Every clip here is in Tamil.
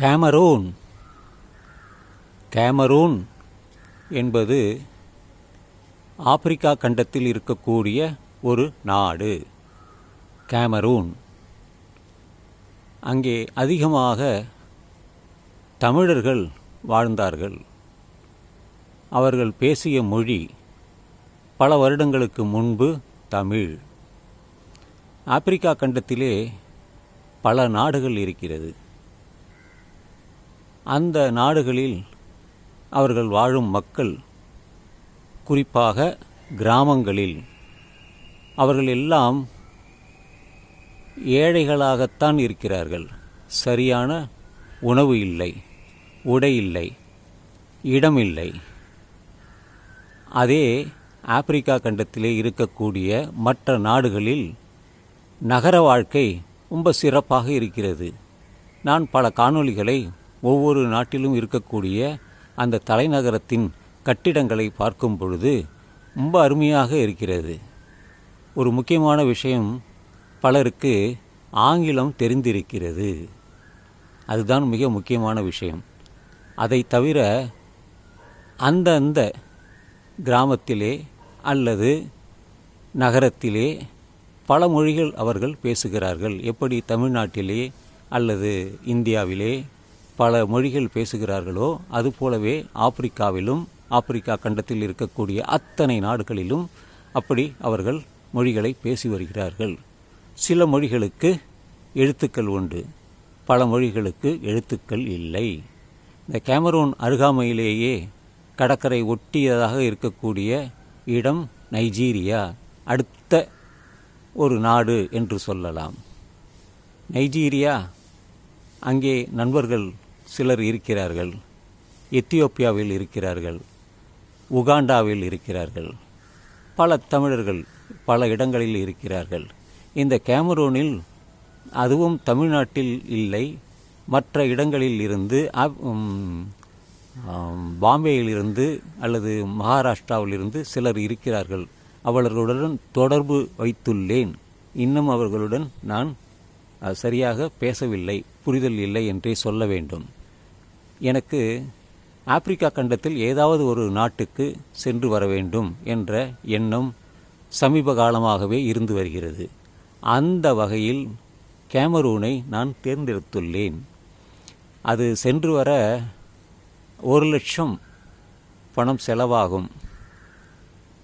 கேமரூன் கேமரூன் என்பது ஆப்பிரிக்கா கண்டத்தில் இருக்கக்கூடிய ஒரு நாடு. கேமரூன் அங்கே அதிகமாக தமிழர்கள் வாழ்ந்தார்கள். அவர்கள் பேசிய மொழி பல வருடங்களுக்கு முன்பு தமிழ். ஆப்பிரிக்கா கண்டத்திலே பல நாடுகள் இருக்கிறது. அந்த நாடுகளில் அவர்கள் வாழும் மக்கள் குறிப்பாக கிராமங்களில் அவர்கள் எல்லாம் ஏழைகளாகத்தான் இருக்கிறார்கள். சரியான உணவு இல்லை உடை இல்லை இடம் இல்லை. அதே ஆப்பிரிக்கா கண்டத்திலே இருக்கக்கூடிய மற்ற நாடுகளில் நகர வாழ்க்கை ரொம்ப சிறப்பாக இருக்கிறது. நான் பல காணொளிகளை ஒவ்வொரு நாட்டிலும் இருக்கக்கூடிய அந்த தலைநகரத்தின் கட்டிடங்களை பார்க்கும் பொழுது ரொம்ப அருமையாக இருக்கிறது. ஒரு முக்கியமான விஷயம் பலருக்கு ஆங்கிலம் தெரிந்திருக்கிறது. அதுதான் மிக முக்கியமான விஷயம். அதை தவிர அந்தந்த கிராமத்திலே அல்லது நகரத்திலே பல மொழிகள் அவர்கள் பேசுகிறார்கள். எப்படி தமிழ்நாட்டிலே அல்லது இந்தியாவிலே பல மொழிகள் பேசுகிறார்களோ அதுபோலவே ஆப்பிரிக்காவிலும் ஆப்பிரிக்கா கண்டத்தில் இருக்கக்கூடிய அத்தனை நாடுகளிலும் அப்படி அவர்கள் மொழிகளை பேசி வருகிறார்கள். சில மொழிகளுக்கு எழுத்துக்கள் உண்டு பல மொழிகளுக்கு எழுத்துக்கள் இல்லை. இந்த கேமரூன் அருகாமையிலேயே கடற்கரை ஒட்டியதாக இருக்கக்கூடிய இடம் நைஜீரியா அடுத்த ஒரு நாடு என்று சொல்லலாம். நைஜீரியா அங்கே நண்பர்கள் சிலர் இருக்கிறார்கள் எத்தியோப்பியாவில் இருக்கிறார்கள் உகாண்டாவில் இருக்கிறார்கள் பல தமிழர்கள் பல இடங்களில் இருக்கிறார்கள். இந்த கேமரூனில் அதுவும் தமிழ்நாட்டில் இல்லை மற்ற இடங்களில் இருந்து பாம்பேயிலிருந்து அல்லது மகாராஷ்டிராவிலிருந்து சிலர் இருக்கிறார்கள். அவர்களுடன் தொடர்பு வைத்துள்ளேன். இன்னும் அவர்களுடன் நான் சரியாக பேசவில்லை புரிதல் இல்லை என்றே சொல்ல வேண்டும். எனக்கு ஆப்பிரிக்கா கண்டத்தில் ஏதாவது ஒரு நாட்டுக்கு சென்று வர வேண்டும் என்ற எண்ணம் சமீப காலமாகவே இருந்து வருகிறது. அந்த வகையில் கேமரூனை நான் தேர்ந்தெடுத்துள்ளேன். அது சென்று வர ஒரு லட்சம் பணம் செலவாகும்.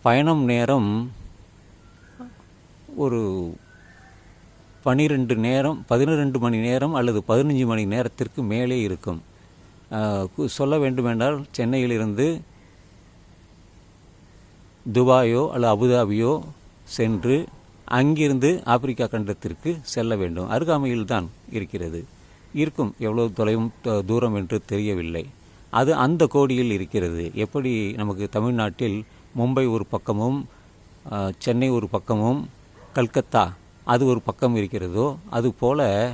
பயணம் நேரம் ஒரு பனிரெண்டு நேரம் பதினிரெண்டு மணி நேரம் அல்லது பதினஞ்சு மணி நேரத்திற்கு மேலே இருக்கும். சொல்ல வேண்டுமென்றால் சென்னையிலிருந்து துபாயோ அல்லது அபுதாபியோ சென்று அங்கிருந்து ஆப்பிரிக்கா கண்டத்திற்கு செல்ல வேண்டும். அருகாமையில் தான் இருக்கிறது. இருக்கும். எவ்வளோ தொலைவும் த- தூரம் என்று தெரியவில்லை. அது அந்த கோடியில் இருக்கிறது. எப்படி நமக்கு தமிழ்நாட்டில் மும்பை ஒரு பக்கமும் சென்னை ஒரு பக்கமும் கல்கத்தா அது ஒரு பக்கம் இருக்கிறதோ அதுபோல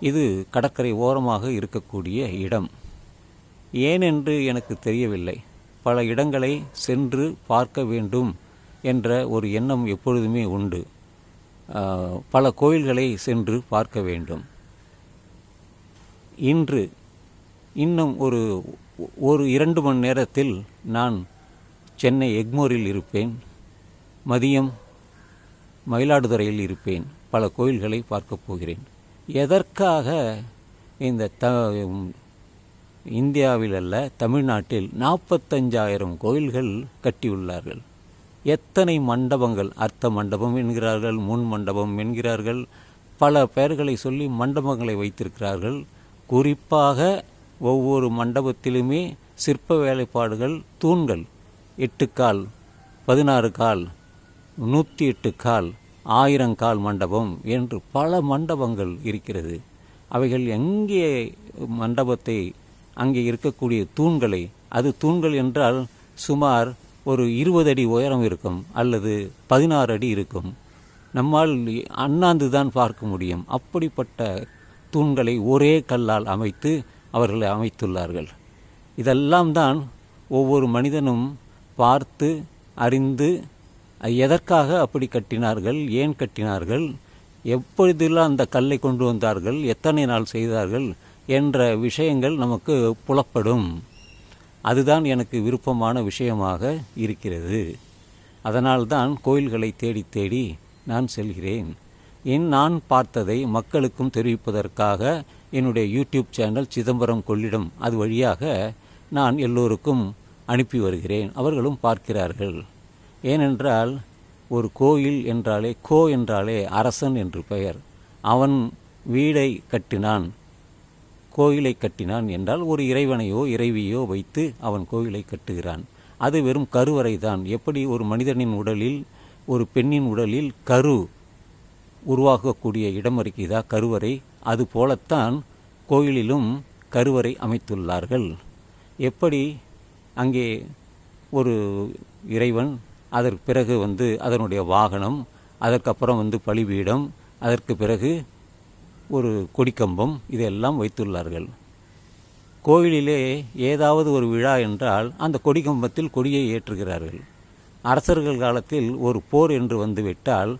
இது கடற்கரை ஓரமாக இருக்கக்கூடிய இடம். ஏனென்று எனக்கு தெரியவில்லை. பல இடங்களை சென்று பார்க்க வேண்டும் என்ற ஒரு எண்ணம் எப்பொழுதுமே உண்டு. பல கோயில்களை சென்று பார்க்க வேண்டும். இன்று இன்னும் ஒரு ஒரு இரண்டு மணி நேரத்தில் நான் சென்னை எக்மோரில் இருப்பேன். மதியம் மயிலாடுதுறையில் இருப்பேன். பல கோயில்களை பார்க்கப் போகிறேன். எதற்காக இந்த த இந்தியாவில் அல்ல தமிழ்நாட்டில் நாற்பத்தஞ்சாயிரம் கோயில்கள் கட்டியுள்ளார்கள். எத்தனை மண்டபங்கள் அர்த்த மண்டபம் என்கிறார்கள் முன் மண்டபம் என்கிறார்கள் பல பெயர்களை சொல்லி மண்டபங்களை வைத்திருக்கிறார்கள். குறிப்பாக ஒவ்வொரு மண்டபத்திலுமே சிற்ப வேலைப்பாடுகள் தூண்கள் எட்டு கால் பதினாறு கால் நூற்றி எட்டு கால் ஆயிரங்கால் மண்டபம் என்று பல மண்டபங்கள் இருக்கிறது. அவைகள் எங்கே மண்டபத்தை அங்கே இருக்கக்கூடிய தூண்களை அது தூண்கள் என்றால் சுமார் ஒரு இருபது அடி உயரம் இருக்கும் அல்லது பதினாறு அடி இருக்கும். நம்மால் அண்ணாந்து தான் பார்க்க முடியும். அப்படிப்பட்ட தூண்களை ஒரே கல்லால் அமைத்து அவர்கள் அமைத்துள்ளார்கள். இதெல்லாம் தான் ஒவ்வொரு மனிதனும் பார்த்து அறிந்து எதற்காக அப்படி கட்டினார்கள் ஏன் கட்டினார்கள் எப்பொழுதெல்லாம் அந்த கல்லை கொண்டு வந்தார்கள் எத்தனை நாள் செய்தார்கள் என்ற விஷயங்கள் நமக்கு புலப்படும். அதுதான் எனக்கு விருப்பமான விஷயமாக இருக்கிறது. அதனால்தான் கோயில்களை தேடி தேடி நான் செல்கிறேன். என் நான் பார்த்ததை மக்களுக்கும் தெரிவிப்பதற்காக என்னுடைய யூடியூப் சேனல் சிதம்பரம் கொள்ளிடம் அது வழியாக நான் எல்லோருக்கும் அனுப்பி வருகிறேன். அவர்களும் பார்க்கிறார்கள். ஏனென்றால் ஒரு கோயில் என்றாலே கோ என்றாலே அரசன் என்று பெயர். அவன் வீடை கட்டினான். கோயிலை கட்டினான் என்றால் ஒரு இறைவனையோ இறைவியோ வைத்து அவன் கோயிலை கட்டுகிறான். அது வெறும் கருவறை தான். எப்படி ஒரு மனிதனின் உடலில் ஒரு பெண்ணின் உடலில் கரு உருவாகக்கூடிய இடம் இருக்கிறதா? கருவறை. அது போலத்தான் கோயிலிலும் கருவறை அமைத்துள்ளார்கள். எப்படி அங்கே ஒரு இறைவன் அதற்கு பிறகு வந்து அதனுடைய வாகனம் அதற்கப்புறம் வந்து பலிபீடம் அதற்கு பிறகு ஒரு கொடிக்கம்பம் இதெல்லாம் வைத்துள்ளார்கள். கோயிலிலே ஏதாவது ஒரு விழா என்றால் அந்த கொடிக்கம்பத்தில் கொடியை ஏற்றுகிறார்கள். அரசர்கள் காலத்தில் ஒரு போர் என்று வந்துவிட்டால்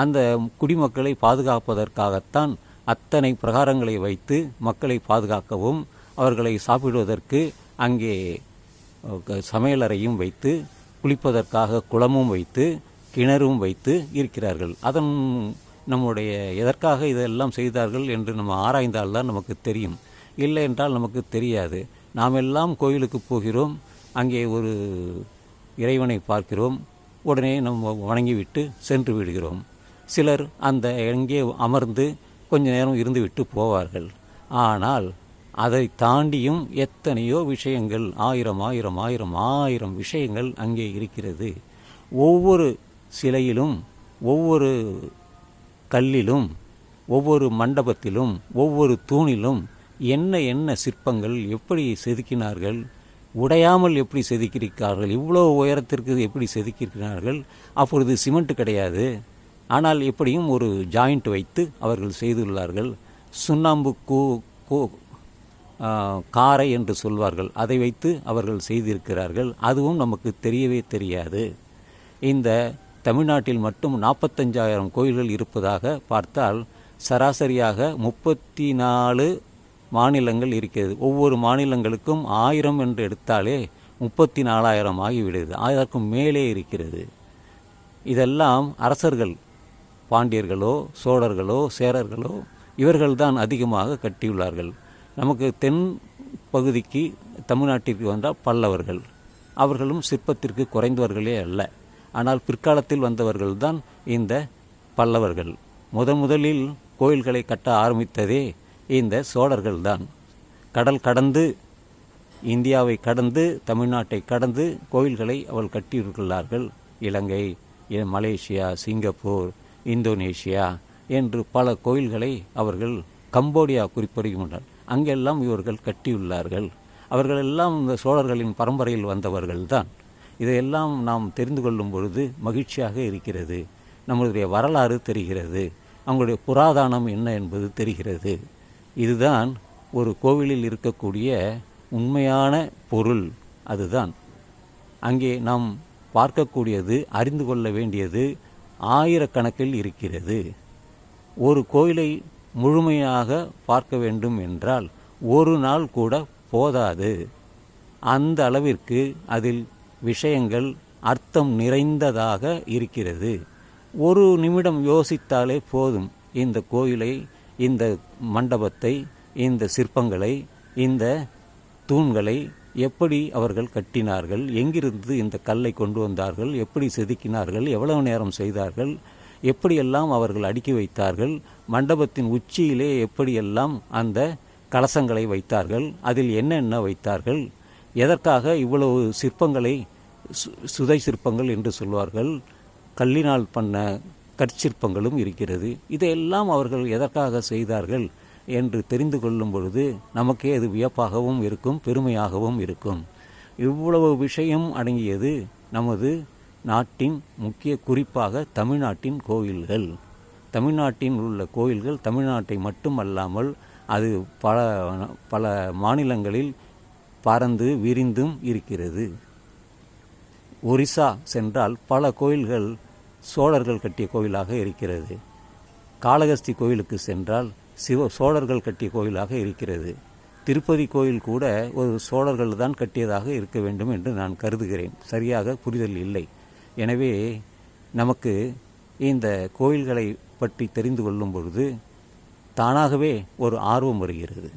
அந்த குடிமக்களை பாதுகாப்பதற்காகத்தான் அத்தனை பிரகாரங்களை வைத்து மக்களை பாதுகாக்கவும் அவர்களை சாப்பிடுவதற்கு அங்கே சமையலறையும் வைத்து குளிப்பதற்காக குளமும் வைத்து கிணறும் வைத்து இருக்கிறார்கள். அதன் நம்முடைய எதற்காக இதெல்லாம் செய்தார்கள் என்று நம்ம ஆராய்ந்தால்தான் நமக்கு தெரியும். இல்லை என்றால் நமக்கு தெரியாது. நாம் எல்லாம் கோயிலுக்கு போகிறோம். அங்கே ஒரு இறைவனை பார்க்கிறோம். உடனே நம்ம வணங்கிவிட்டு சென்று விடுகிறோம். சிலர் அந்த எங்கே அமர்ந்து கொஞ்ச நேரம் இருந்துவிட்டு போவார்கள். ஆனால் அதை தாண்டியும் எத்தனையோ விஷயங்கள் ஆயிரம் ஆயிரம் ஆயிரம் ஆயிரம் விஷயங்கள் அங்கே இருக்கிறது. ஒவ்வொரு சிலையிலும் ஒவ்வொரு கல்லிலும் ஒவ்வொரு மண்டபத்திலும் ஒவ்வொரு தூணிலும் என்ன என்ன சிற்பங்கள் எப்படி செதுக்கினார்கள் உடையாமல் எப்படி செதுக்கியிருக்கிறார்கள் இவ்வளோ உயரத்திற்கு எப்படி செதுக்கியிருக்கிறார்கள் அப்பொழுது சிமெண்ட் கிடையாது. ஆனால் எப்படியும் ஒரு ஜாயிண்ட் வைத்து அவர்கள் செய்துள்ளார்கள். சுண்ணாம்பு கூ கூ காரை என்று சொல்வார்கள். அதை வைத்து அவர்கள் செய்திருக்கிறார்கள். அதுவும் நமக்கு தெரியவே தெரியாது. இந்த தமிழ்நாட்டில் மட்டும் நாற்பத்தஞ்சாயிரம் கோயில்கள் இருப்பதாக பார்த்தால் சராசரியாக முப்பத்தி நாலு மாநிலங்கள் இருக்கிறது. ஒவ்வொரு மாநிலங்களுக்கும் ஆயிரம் என்று எடுத்தாலே முப்பத்தி நாலாயிரம் ஆகிவிடுது அதற்கும் மேலே இருக்கிறது. இதெல்லாம் அரசர்கள் பாண்டியர்களோ சோழர்களோ சேரர்களோ இவர்கள்தான் அதிகமாக கட்டியுள்ளார்கள். நமக்கு தென் பகுதிக்கு தமிழ்நாட்டிற்கு வந்தால் பல்லவர்கள். அவர்களும் சிற்பத்திற்கு குறைந்தவர்களே அல்ல. ஆனால் பிற்காலத்தில் வந்தவர்கள்தான் இந்த பல்லவர்கள். முதன் முதலில் கோயில்களை கட்ட ஆரம்பித்ததே இந்த சோழர்கள்தான். கடல் கடந்து இந்தியாவை கடந்து தமிழ்நாட்டை கடந்து கோயில்களை அவள் கட்டியிருக்கிறார்கள். இலங்கை மலேசியா சிங்கப்பூர் இந்தோனேஷியா என்று பல கோயில்களை அவர்கள் கம்போடியா குறிப்பிடுகின்றனர். அங்கெல்லாம் இவர்கள் கட்டியுள்ளார்கள். அவர்களெல்லாம் இந்த சோழர்களின் பரம்பரையில் வந்தவர்கள்தான். இதையெல்லாம் நாம் தெரிந்து கொள்ளும் பொழுது மகிழ்ச்சியாக இருக்கிறது. நம்மளுடைய வரலாறு தெரிகிறது. அவங்களுடைய புராதானம் என்ன என்பது தெரிகிறது. இதுதான் ஒரு கோவிலில் இருக்கக்கூடிய உண்மையான பொருள். அதுதான். அங்கே நாம் பார்க்கக்கூடியது அறிந்து கொள்ள வேண்டியது ஆயிரக்கணக்கில் இருக்கிறது. ஒரு கோயிலை முழுமையாக பார்க்க வேண்டும் என்றால் ஒரு நாள் கூட போதாது. அந்த அளவிற்கு அதில் விஷயங்கள் அர்த்தம் நிறைந்ததாக இருக்கிறது. ஒரு நிமிடம் யோசித்தாலே போதும் இந்த கோயிலை இந்த மண்டபத்தை இந்த சிற்பங்களை இந்த தூண்களை எப்படி அவர்கள் கட்டினார்கள் எங்கிருந்து இந்த கல்லை கொண்டு வந்தார்கள் எப்படி செதுக்கினார்கள் எவ்வளவு நேரம் செய்தார்கள் எப்படியெல்லாம் அவர்கள் அடுக்கி வைத்தார்கள் மண்டபத்தின் உச்சியிலே எப்படியெல்லாம் அந்த கலசங்களை வைத்தார்கள் அதில் என்னென்ன வைத்தார்கள் எதற்காக இவ்வளவு சிற்பங்களை சு- சுதை சிற்பங்கள் என்று சொல்வார்கள்? கல்லினால் பண்ண கற்சிற்பங்களும் இருக்கிறது. இதையெல்லாம் அவர்கள் எதற்காக செய்தார்கள் என்று தெரிந்து கொள்ளும் பொழுது நமக்கே அது வியப்பாகவும் இருக்கும் பெருமையாகவும் இருக்கும். இவ்வளவு விஷயம் அடங்கியது நமது நாட்டின் முக்கிய குறிப்பாக தமிழ்நாட்டின் கோயில்கள். தமிழ்நாட்டில் உள்ள கோயில்கள் தமிழ்நாட்டை மட்டுமல்லாமல் அது பல பல மாநிலங்களில் பறந்து விரிந்தும் இருக்கிறது. ஒரிசா சென்றால் பல கோயில்கள் சோழர்கள் கட்டிய கோயிலாக இருக்கிறது. காளகஸ்தி கோயிலுக்கு சென்றால் சிவ சோழர்கள் கட்டிய கோயிலாக இருக்கிறது. திருப்பதி கோயில் கூட ஒரு சோழர்கள் தான் கட்டியதாக இருக்க வேண்டும் என்று நான் கருதுகிறேன். சரியாக புரிதல் இல்லை. எனவே நமக்கு இந்த கோயில்களை பற்றி தெரிந்து கொள்ளும் பொழுது தானாகவே ஒரு ஆர்வம் வருகிறது.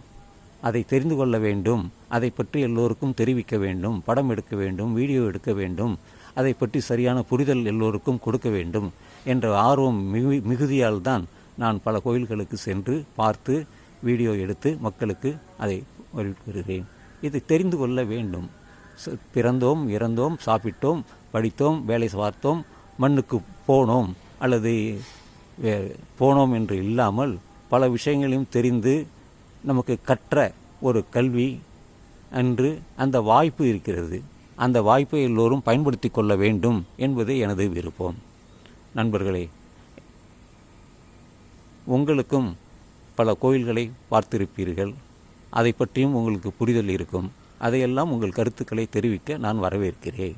அதை தெரிந்து கொள்ள வேண்டும் அதை பற்றி எல்லோருக்கும் தெரிவிக்க வேண்டும் படம் எடுக்க வேண்டும் வீடியோ எடுக்க வேண்டும் அதை பற்றி சரியான புரிதல் எல்லோருக்கும் கொடுக்க வேண்டும் என்ற ஆர்வம் மிகு மிகுதியால் தான் நான் பல கோயில்களுக்கு சென்று பார்த்து வீடியோ எடுத்து மக்களுக்கு அதை வருகிறேன் இதை தெரிந்து கொள்ள வேண்டும். ச- பிறந்தோம் இறந்தோம் சாப்பிட்டோம் படித்தோம் வேலை பார்த்தோம் மண்ணுக்கு போனோம் அல்லது போனோம் என்று இல்லாமல் பல விஷயங்களையும் தெரிந்து நமக்கு கற்ற ஒரு கல்வி அன்று அந்த வாய்ப்பு இருக்கிறது. அந்த வாய்ப்பை எல்லோரும் பயன்படுத்தி கொள்ள வேண்டும் என்பது எனது விருப்பம். நண்பர்களே உங்களுக்கும் பல கோயில்களை பார்த்திருப்பீர்கள். அதை பற்றியும் உங்களுக்கு புரிதல் இருக்கும். அதையெல்லாம் உங்கள் கருத்துக்களை தெரிவிக்க நான் வரவேற்கிறேன்.